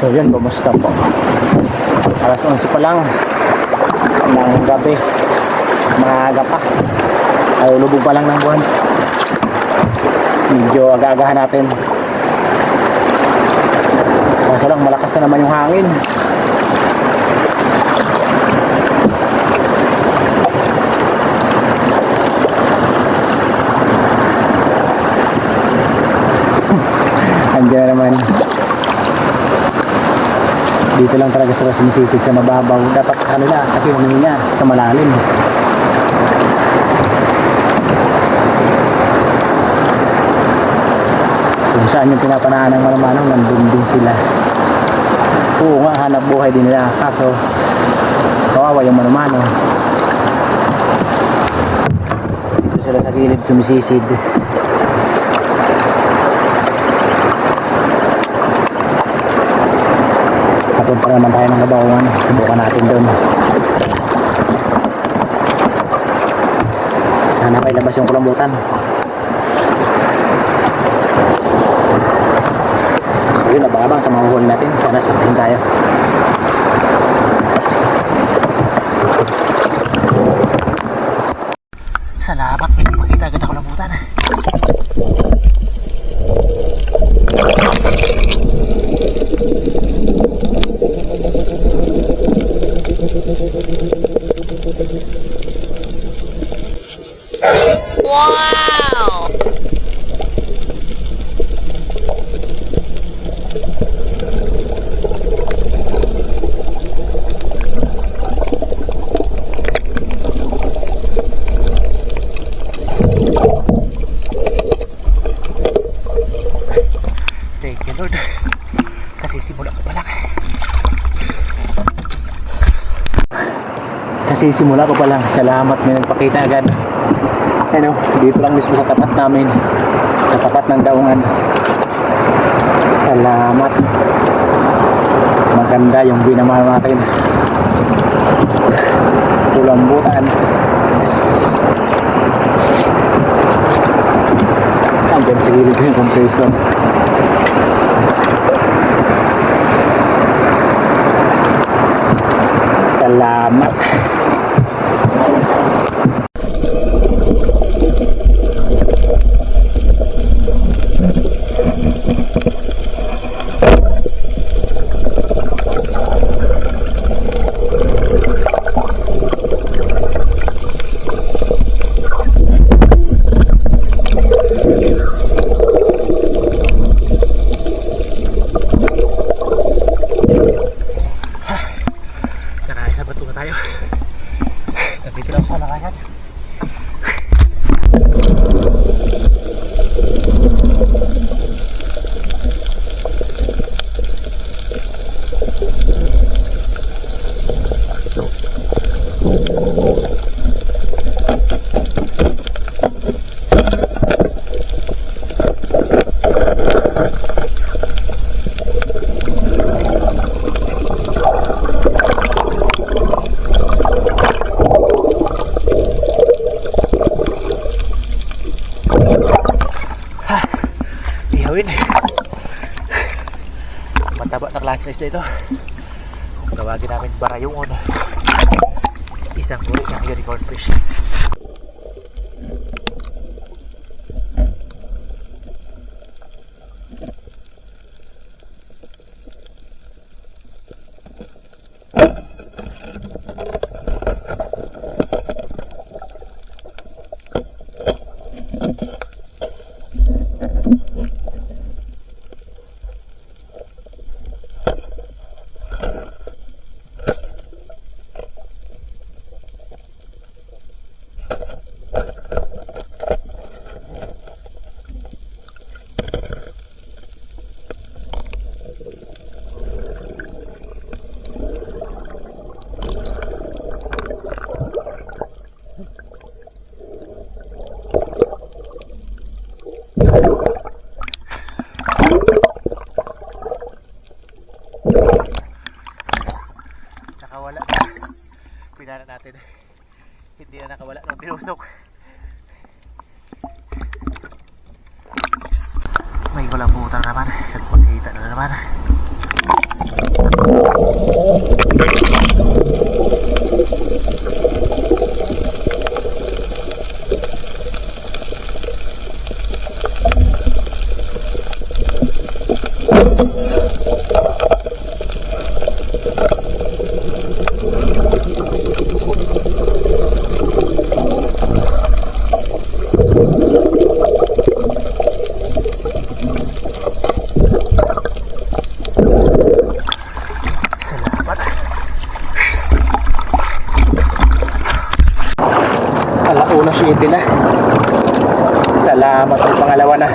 So yun, kumusta po? Alas 11 pa lang ng gabi. Maaga pa. Ay, lubog pa lang ng buwan. Medyo aga-agahan natin. Kaso lang, malakas na naman yung hangin. Andiyan na naman. Dito lang talaga sila sumisisid sa mababaw. Dapat sa kanila kasi huminga sa malalim. Kung saan yung pinapanaan ng malamanang, nandun din sila. Oo nga, hanap buhay din nila. Kaso, kawawa yung manumano. Dito sila sa gilid sumisisid. Papunta naman tayo ng kabawan. Subukan natin doon. Sana may labas yung kulambutan. So yun, abang-abang sa mga huli natin. Sana swertihin tayo. Salamat, hindi makita agad ako lambutan. Wow! Thank you Lord. Kasi simula ko pa lang. Kasi simula ko pa lang. Salamat may nagpakita agad. Ano, dito lang mismo sa tapat namin. Sa tapat ng daungan. Salamat. Maganda yung binamahan natin. Kulambutan. Andiyan sa gilid yung compression. Salamat. Tara, isa bato na tayo. Nandito lang sa lakayan. Ihawin. Mataba na klase na isda ito. Kung tawagin namin barayungon. Isang uri ng unicorn fish. Nakawala. Pinala natin. Hindi na nakawala ng tinusok. May kulang putang naman. Sa pagkita na naman. Salamat. Alauna 7 na. Salamat ang pangalawa na.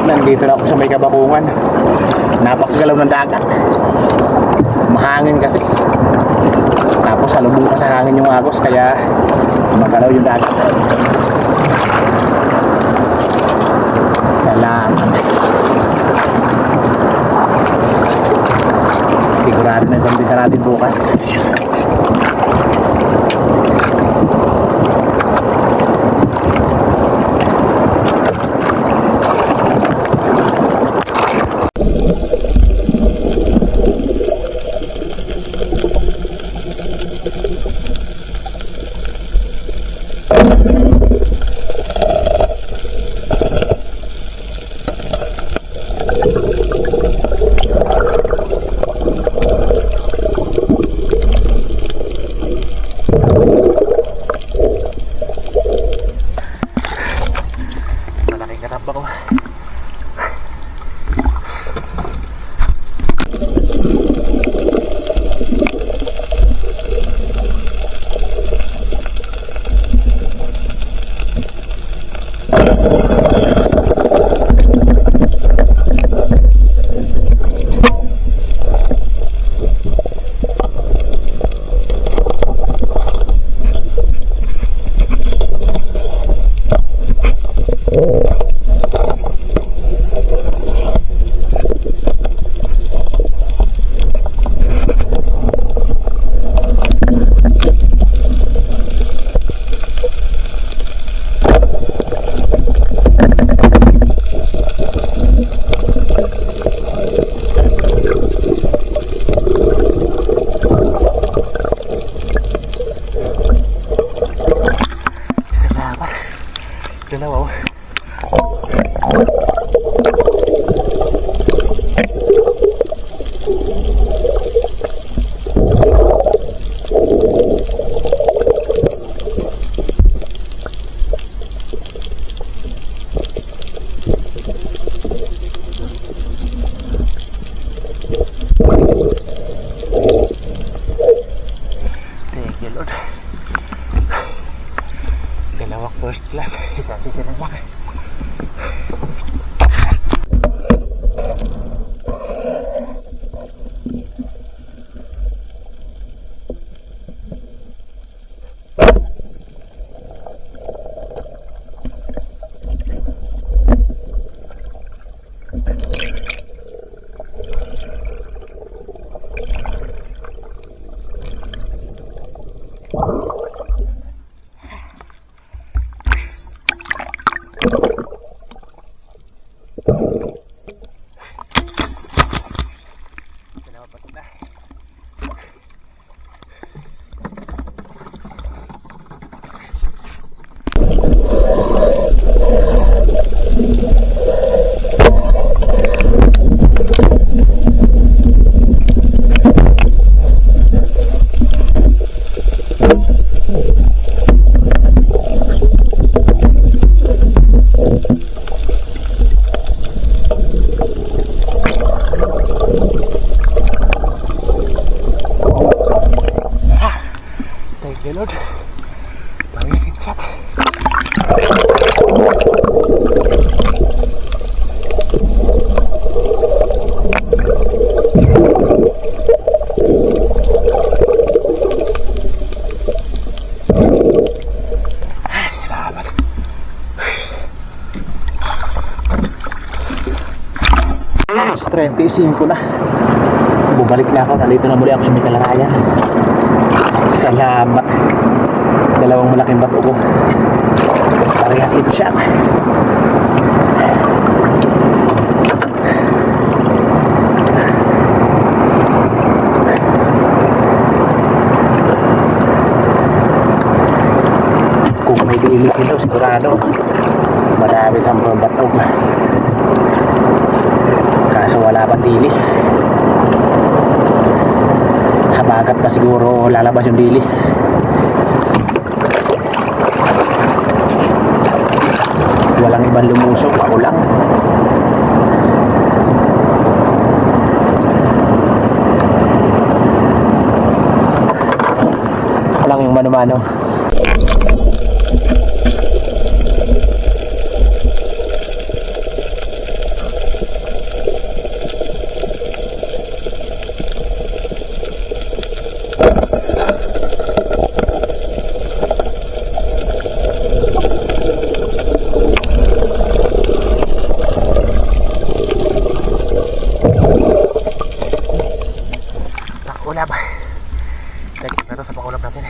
Nandito na ako sa may kabakungan. Napakagalaw ng dagat. Mahangin kasi. Tapos salubong pa sa hangin yung agos kaya magalaw yung dagat. Salamat. Sigurado na itong bita natin bukas. First class, isa si lang. Dalawa pa na. Thank you, Lord. Salamat. Alas 35 na. Bubalik na ako. Nandito na muli ako sa may kalarayan. Salamat. Dalawang malaking bato ko. Parehas itchak. Kung may dili sila, sigurado. Marami sa mga bato. Kaso wala pa dilis. Habagat pa siguro lalabas yung dilis. Walang ibang lumusok, ako lang. Ako yung mano-mano. Pakulab. Lagi na to sa pakulab natin.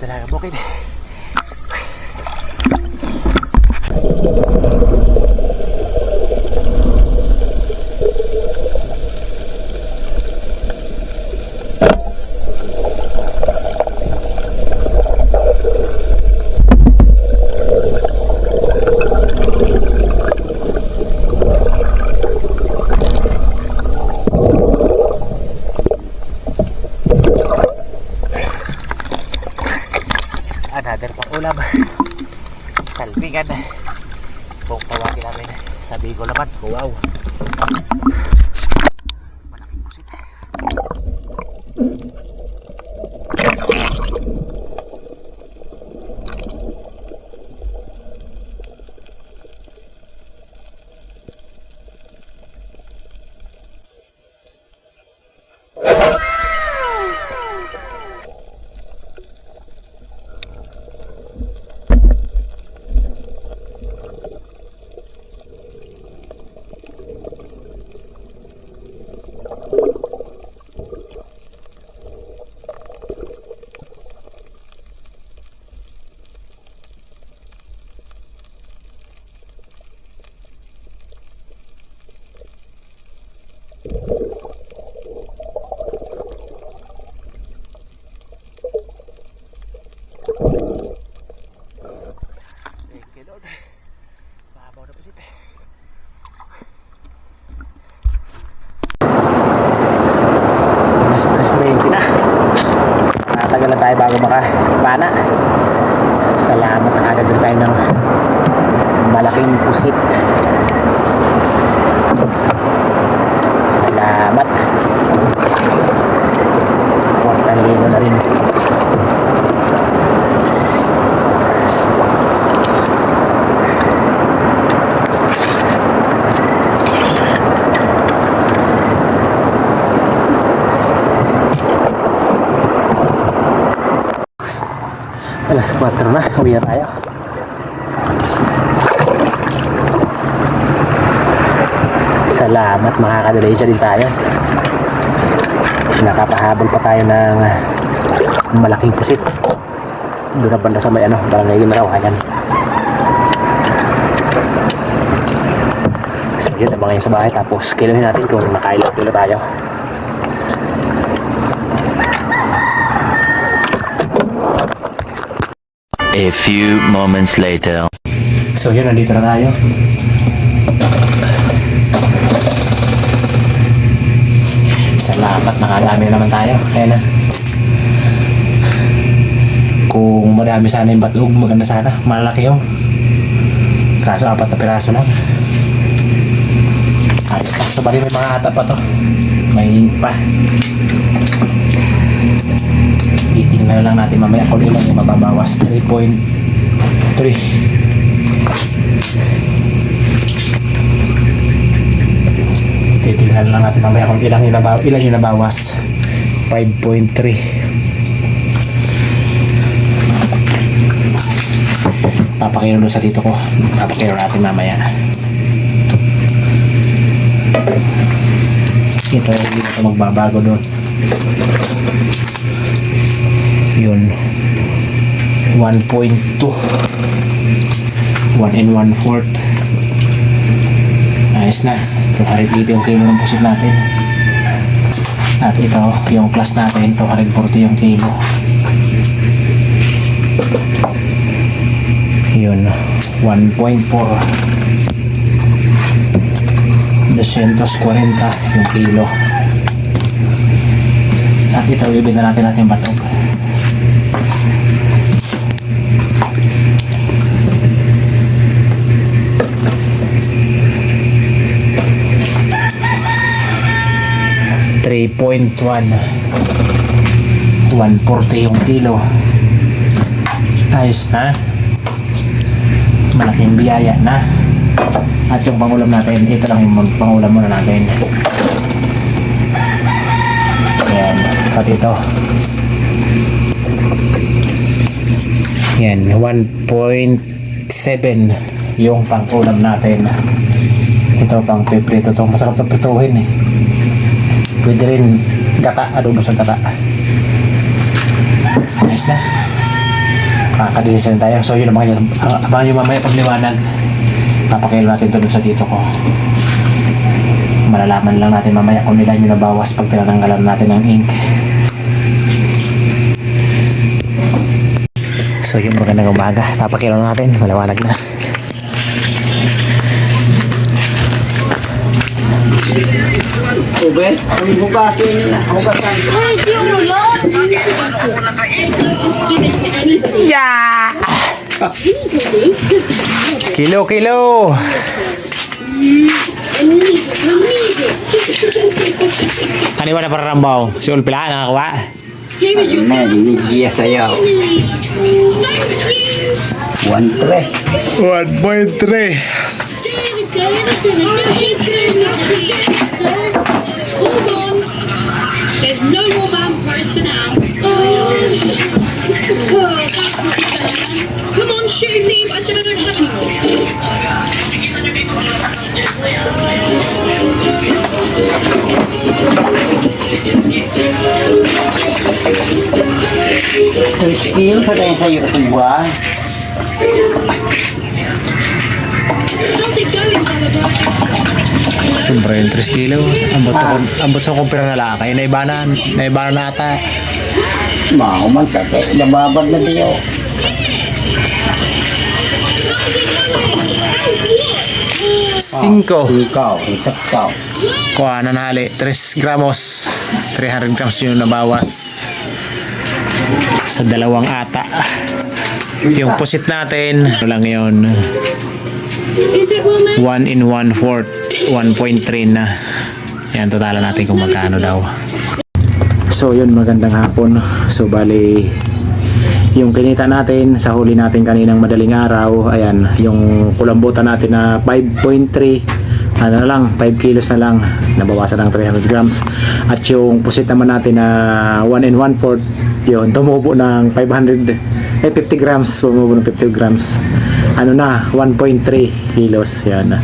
Talaga bukid. Another pakulab. Salpingan. Kung tawagin namin sa Bicol naman. Wow. Malaking pusit. Thank you Lord. Mabaw na pusit. Alas 3.20 na. Nakatagal na tayo bago makapana. Salamat na agad din tayo ng malaking pusit. Salamat. Kwartang lino na rin. Alas 4 na, uwi na tayo. Salamat, makakadelay siya din tayo. Nakapahabol pa tayo ng malaking pusit. Doon na banda sa may ano, barangay Ginarawayan. So yun, abangan nyo sa bahay. Tapos kiluhin natin kung nakailang kilo tayo. A few moments later. So yun, nandito na tayo. Salamat, nakadami na naman tayo. Kaya na. Kung marami sana yung batog, maganda sana. Malaki yung. Kaso apat na piraso lang. Ayos lang. So bali may mga ata pa to. May pa. Titingnan lang natin mamaya kung ilan yung mababawas. 3.3 titignan lang natin mamaya kung ilang yung, nabaw, ilang yung nabawas 5.3 papakino doon sa tito ko. Papakino natin mamaya. Ito hindi na ito magbabago doon yun. 1.2 1 and 1 fourth. Ayos na. 280 yung kilo ng pusit natin. At ito yung plus natin 240 yung kilo. Yun. 1.4 240 yung kilo. At ito bibigyan natin natin batog 3.1 140 yung kilo. Ayos na. Malaking biyaya na. At yung pangulam natin ito lang yung pangulam muna natin. Yan pati ito. Yan 1.7 yung pangulam natin. Ito pang piprito to. Masarap to prituhin eh Pwede rin gata, adobo sa gata. Nice na. Kakadilisan tayo. So yun ang mga ang- abangan nyo mamaya pagliwanag. Papakail natin ito sa tito ko. Malalaman lang natin mamaya kung ilan yung nabawas pag tinatanggalan natin ng ink. So yun magandang umaga. Papakailan natin. Malawanag na. Ube, ang bukasin, hugasan. Ay, di mo anybody. Yeah! Kilo, kilo! Ano ba na para rambaw? Si Ulpila, nakakuha? Here is your Na, ligiya sayaw. One tre. 1.3 Hold on. There's no more vampires for now. Oh, that's not fair. Come on, shoot but I said I don't have any more. Skill sa tayo sayo tuwa. How's it going, Baba? Siyempre, yung 3 kilo. Ambot sa, ambot sa kumpira na lakay. Naibanan. Naibanan na ata. Mau man kate, nababad na diyo. Cinco. Ikaw, ikaw. Kuha na nahali. 3 gramos. 300 grams yung nabawas. Sa dalawang ata. Yung pusit natin, ano lang yun. 1 in 1 fourth. 1.3 na. Yan, totalan natin kung magkano daw. So yun, magandang hapon. So bali, yung kinita natin sa huli natin kaninang madaling araw, ayan, yung kulambutan natin na 5.3, ano na lang, 5 kilos na lang, nabawasan ng 300 grams. At yung pusit naman natin na 1 and 1 fourth, yun, tumubo ng 500, eh 50 grams, tumubo ng 50 grams. Ano na, 1.3 kilos, yan.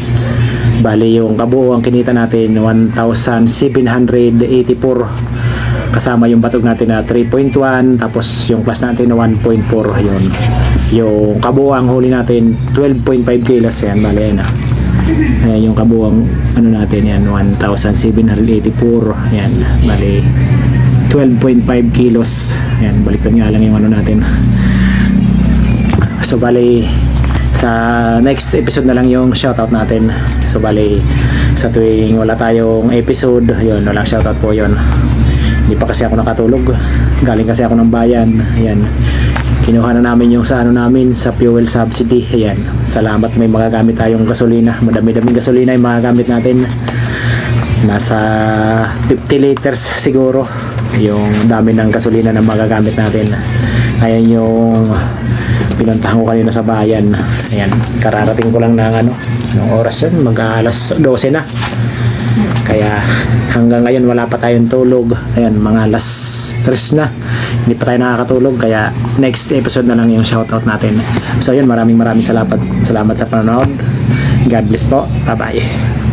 Bali yung kabuuan kinita natin 1,784 kasama yung batog natin na 3.1 tapos yung plus natin na 1.4 yun. Yung kabuuang huli natin 12.5 kilos yan bali yan ah. Ayan, yung kabuuang ano natin yan 1,784 yan bali 12.5 kilos yan baliktad nga lang yung ano natin. So bali sa next episode na lang yung shoutout natin. So bali sa tuwing wala tayong episode yun walang shoutout po yun. Hindi pa kasi ako nakatulog. Galing kasi ako ng bayan. Ayan. Kinuha na namin yung sa ano namin sa fuel subsidy. Ayan. Salamat may magagamit tayong gasolina. Madami-daming gasolina yung magagamit natin. Nasa 50 liters siguro yung dami ng gasolina na magagamit natin. Ayan yung pinuntahan ko kanina sa bayan. Ayan kararating ko lang ng ano ng oras yun mag alas 12 na. Kaya hanggang ngayon wala pa tayong tulog. Ayan mga alas 3 na. Hindi pa tayo nakakatulog kaya next episode na lang yung shoutout natin. So yun maraming maraming salamat salamat sa panonood. God bless po. Bye bye